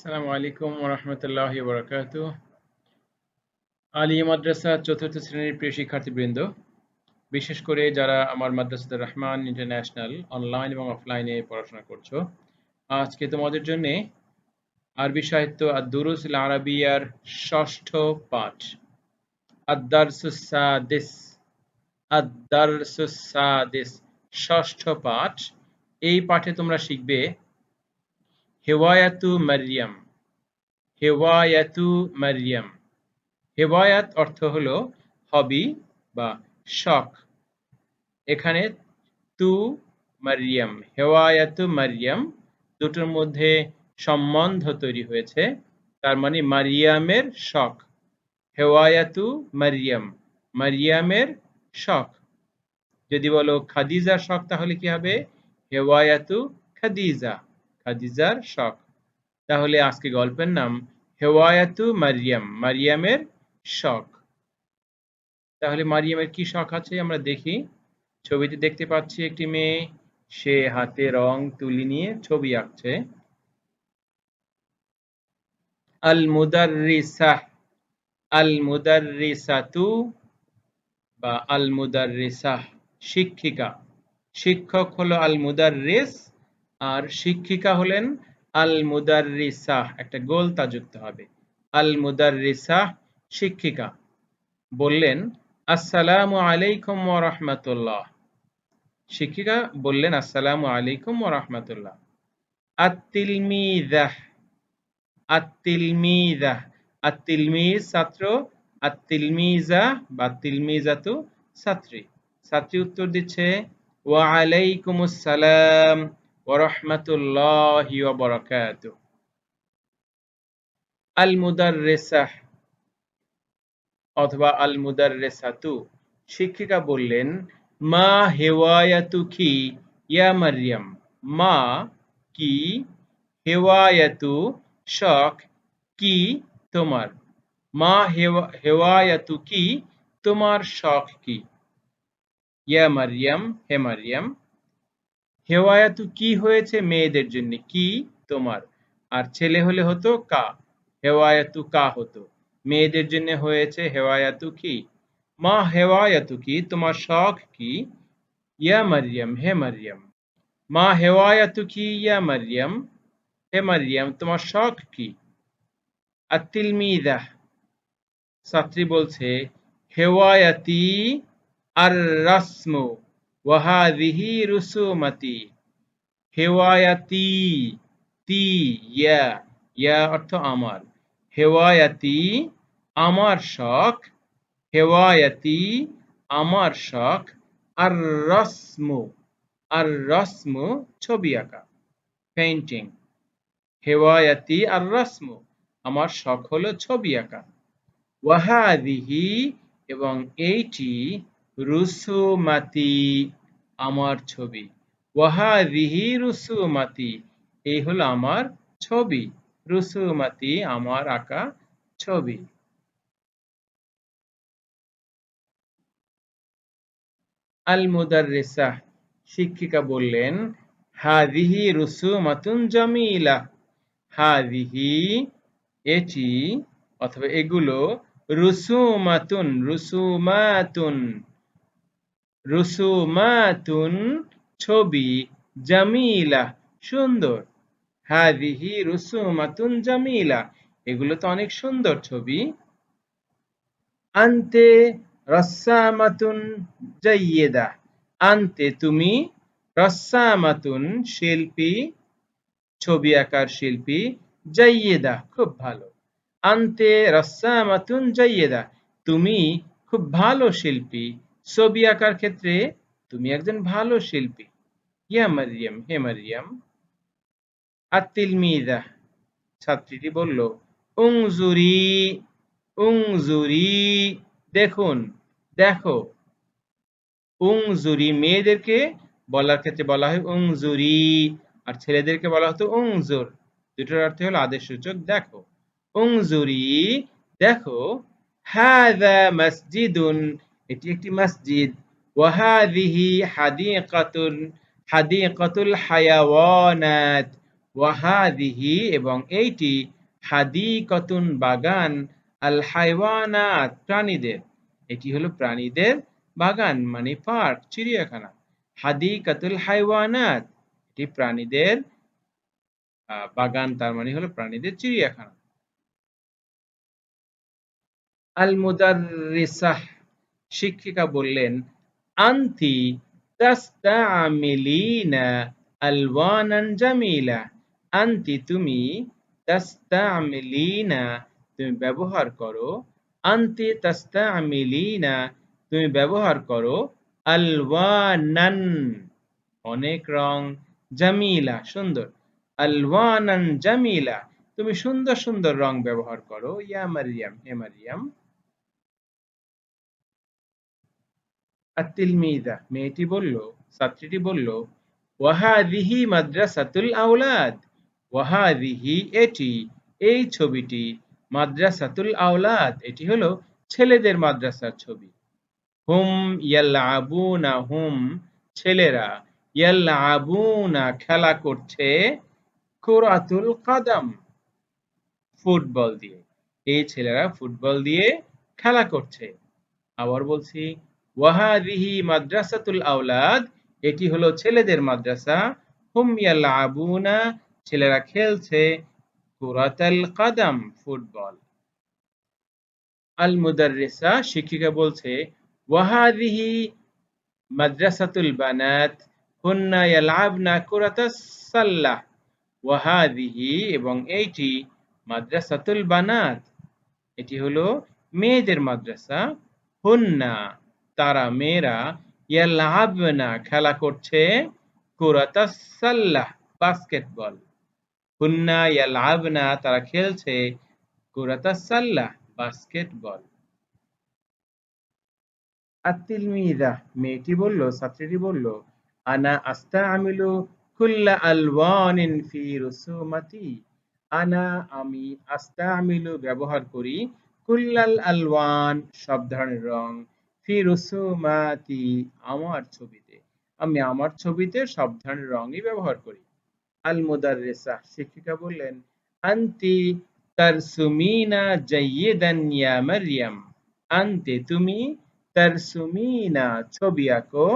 আসসালামু আলাইকুম ওরহমতুল্লাহ বরকাত আলিয়া মাদ্রাসা চতুর্থ শ্রেণির প্রিয় শিক্ষার্থীবৃন্দ, বিশেষ করে যারা আমার মাদ্রাসাতুর রহমান ইন্টারন্যাশনাল অনলাইন এবং অফলাইনে পড়াশোনা করছ, আজকে তোমাদের জন্য আরবি সাহিত্য আদুরুস আরবিয়ার ষষ্ঠ পাঠ আদারসুসাদিস আদারসুসাদিস ষষ্ঠ পাঠ। এই পাঠে তোমরা শিখবে হেওয়ায়াতু মারিয়াম হেওয়ায়াতু মারিয়াম হেওয়ায়াত অর্থ হলো হবি বা শখ। এখানে তু মারিয়াম হেওয়ায়াতু মারিয়াম দুটোর মধ্যে সম্বন্ধ তৈরি হয়েছে। তার মানে মারিয়ামের শখ। হেওয়ায়াতু মারিয়াম মারিয়ামের শখ। যদি বলো খাদিজার শখ তাহলে কি হবে? হেওয়ায়াতু খাদিজা। খাদিজার শখ। তাহলে আজকে গল্পের নাম হেওয়ায়াতু মারিয়াম, মারিয়ামের শখ। তাহলে মারিয়ামের কি শখ আছে আমরা দেখি। ছবিতে দেখতে পাচ্ছি একটি মেয়ে, সে হাতে রং তুলি নিয়ে ছবি আঁকছে। আল মুদাররিসাহ আল মুদাররিসাতু বা আল মুদাররিসাহ শিক্ষিকা। শিক্ষক হলো আল মুদাররিস আর শিক্ষিকা হলেন আল মুদাররিসাহ একটা গোলতা যুক্ত হবে। আল মুদাররিসাহ শিক্ষিকা। বললেন, আসসালামু আলাইকুম রাহমাতুল্লাহ। শিক্ষিকা বললেন, আসসালামু আলাইকুম রাহমাতুল্লাহ। আত-তিলমিযাহ আত-তিলমিযাহ আত-তিলমিজ ছাত্র, আত-তিলমিজা বা তিলমিজাতু ছাত্রী। ছাত্রী উত্তর দিচ্ছে, ওয়া আলাইকুম সালাম ওরহমতুল্লাহি ওবরাকাত আল মুদাররেসাহ অথবা আল মুদাররেসাতু শিক্ষিকা বললেন, মা হেওয়ায়াতুকি, ইয়া মারিয়াম, মা কি, হেওয়ায়াতু শখ কি তোমার, মা হেওয়ায়াতু কি তোমার শখ কি? ইয়া মারিয়াম, হে মারিয়াম হেওয়ায়াতু কি হয়েছে মেয়েদের জন্য? কি? তোমার। আর ছেলে হলে হতো কা। হেওয়ায়াতু কা হতো। মেয়েদের জন্য হয়েছে হেওয়ায়াতু কি? মা হেওয়ায়াতু কি? তোমার শখ কি? ইয়া মারিয়াম, হে মারিয়াম। মা হেওয়ায়াতু কি? ইয়া মারিয়াম। হে মারিয়াম, তোমার শখ কি? আতিলমিদাহ ছাত্রী বলছে, হেওয়ায়াতি আর রাসমু ওয়াহাদিহি রুসুমাতি হেওয়ায়াতি তি ইয়া ইয়া অর্থ আমার হেওয়ায়াতি আমার শখ হেওয়ায়াতি আমার শখ আর রসমু আর রসমু ছবি আঁকা. পেইন্টিং হেওয়ায়াতি আর রসমু আমার শখ হলো ছবি আঁকা। ওয়াহাদিহি এবং এইটি রুসুমাতি আমার ছবি। ওয়াহাদিহি রুসুমাতি, এই হলো আমার ছবি। রুসুমাতি আমার আঁকা ছবি। আল মুদাররিসাহ শিক্ষিকা বললেন হা হাদিহি রুসুমাতুন জামিলা। হাদিহি এটি, অথবা এগুলো রুসুমাতুন রুসুমাতুন। রুসুমাতুন ছবি জামিলা, সুন্দর। হাদিহি রুসুমাতুন জামিলা, এগুলো তো অনেক সুন্দর ছবি। আনতে রসামাতুন জাইয়েদা, আনতে তুমি রসামাতুন শিল্পী, ছবি আঁকার শিল্পী জাইয়েদা, খুব ভালো। আনতে রসামাতুন জাইয়েদা, তুমি খুব ভালো শিল্পী। ছবি আঁকার ক্ষেত্রে তুমি একজন ভালো শিল্পী। ইয়া মারিয়াম, হে মারিয়াম। আত্তিলমিদা ছাত্রীটি বলল, উংজুরি উংজুরি, দেখুন, দেখো। উংজুরি মেয়েদেরকে বলার ক্ষেত্রে বলা হয় উংজুরি, আর ছেলেদেরকে বলা হতো উংজুর। দুটোর অর্থ হলো আদেশ সূচক দেখো। উংজুরি, দেখো। হাদা মসজিদুন এটি একটি মসজিদ। ওয়াহাদিহি হাদিকাতুন হাদিকাতুল হায়াওয়ানাত। ওয়াহাদিহি এবং এইটি হাদিকতুন বাগান, আল হাইওয়ানাত, প্রাণীদের। এটি হলো প্রাণীদের বাগান মানে পার্ক, চিড়িয়াখানা। হাদিকাতুল হাইওয়ানাত, এটি প্রাণীদের বাগান, তার মানে হলো প্রাণীদের চিড়িয়াখানা। আল মুদাররিসাহ শিক্ষিকা বললেন, আনতি তাস্তামিলিনা আলওয়ানান জামিলা। আনতি তুমি তাস্তামিলিনা, তুমি ব্যবহার করো। আনতি তাস্তামিলিনা, তুমি ব্যবহার করো। আলওয়ানান, অনেক রং, জামিলা, সুন্দর। আলওয়ানান জামিলা, তুমি সুন্দর সুন্দর রং ব্যবহার করো। ইয়া মারিয়াম, হে মারিয়াম আত্তিলমিদা মেয়েটি বলল, ছাত্রীটি বলল মাদ্রাসাতুল আওলাদ এটি, এই ছবিটি মাদ্রাসাতুল আওলাদ, এটি হলো ছেলেদের মাদ্রাসার ছবি। হুম হুম ছেলেরা খেলা করছে কুরাতুল কাদাম, ফুটবল দিয়ে। এই ছেলেরা ফুটবল দিয়ে খেলা করছে। আবার বলছি ওয়াহাদিহি মাদ্রাসাতুল আওলাদ, এটি হলো ছেলেদের মাদ্রাসা। হুম ইয়াল্লাবুনা ছেলেরা খেলছে কুরাতাল কাদাম, ফুটবল। আল মুদাররিসা শিক্ষিকা বলছে, ওয়াহাদিহি মাদ্রাসাতুল বানাত, হুন্না ইয়ালআবনা কুরাতাস সাল্লাহ ওয়াহাদিহি, এবং এইটি মাদ্রাসাতুল বানাত। এটি হলো মেয়েদের মাদ্রাসা, হুন্না। তারা মেয়েরা ইয়ালআবনা খেলা করছে কুরাতাস সাল্লাহ বাস্কেটবল। হুন্না ইয়ালআবনা তারা খেলছে কুরাতাস সাল্লাহ বাস্কেটবল মেয়েটি বলল, ছাত্রীটি বলল, আনা আস্তাআমিলু কুল্লা আলওয়ানিন ফি রুসুমাতি। আনা, আমি আস্তাআমিলু ব্যবহার করি কুল্লাল আলওয়ান, সব ধরনের রং। ফি রুসুমাতি আমার ছবিতে। আমি আমার ছবিতে সব ধরনের রঙই ব্যবহার করি। আল মুদাররিসা শিক্ষিকা বললেন, আন্তি তারসুমিনা জাইয়িদান ইয়া মারইয়াম আন্তে তুমি তারসুমিনা ছবি আঁকো।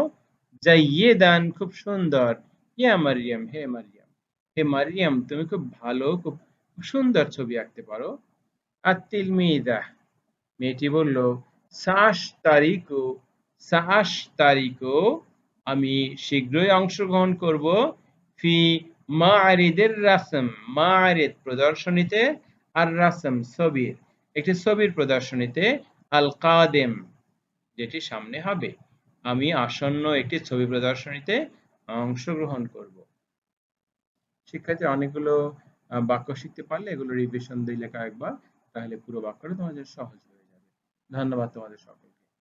জাইয়িদান খুব সুন্দর। ইয়া মারিয়াম, হে মারিয়াম। হে মারিয়াম, তুমি খুব ভালো, খুব সুন্দর ছবি আঁকতে পারো। আত্তিলমিদা মেয়েটি বলল সাস তারিকো সাস তারিকো আমি শীঘ্রই অংশগ্রহণ করব। ফি মাআরিদের রাসম, মাআরিদ প্রদর্শনীতে, আর রাসম ছবির, একটি ছবির প্রদর্শনীতে আল কাদেম যেটি সামনে হবে। আমি আসন্ন একটি ছবি প্রদর্শনীতে অংশগ্রহণ করব। শিক্ষার্থী, অনেকগুলো বাক্য শিখতে পারলে এগুলো রিভিশন দিয়ে লেখা একবার, তাহলে পুরো বাক্যটা তোমাদের সহজ হয়ে যাবে ধন্যবাদ তোমাদের সকলকে